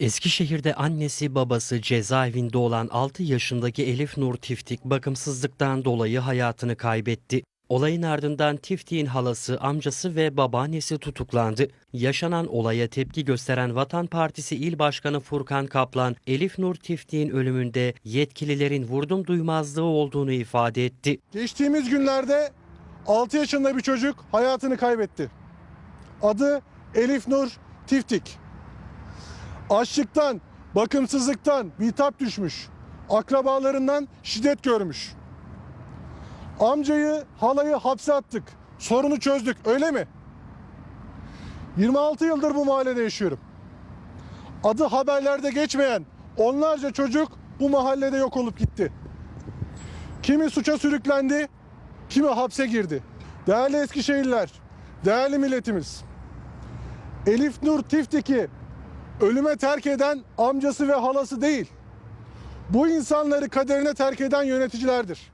Eskişehir'de annesi babası cezaevinde olan 6 yaşındaki Elif Nur Tiftik bakımsızlıktan dolayı hayatını kaybetti. Olayın ardından Tiftik'in halası, amcası ve babaannesi tutuklandı. Yaşanan olaya tepki gösteren Vatan Partisi İl Başkanı Furkan Kaplan, Elif Nur Tiftik'in ölümünde yetkililerin vurdum duymazlığı olduğunu ifade etti. Geçtiğimiz günlerde 6 yaşında bir çocuk hayatını kaybetti. Adı Elif Nur Tiftik. Açlıktan, bakımsızlıktan bitap düşmüş. Akrabalarından şiddet görmüş. Amcayı, halayı hapse attık. Sorunu çözdük, öyle mi? 26 yıldır bu mahallede yaşıyorum. Adı haberlerde geçmeyen onlarca çocuk bu mahallede yok olup gitti. Kimi suça sürüklendi, kimi hapse girdi. Değerli Eskişehirliler, değerli milletimiz. Elif Nur Tiftik'i ölüme terk eden amcası ve halası değil. Bu insanları kaderine terk eden yöneticilerdir.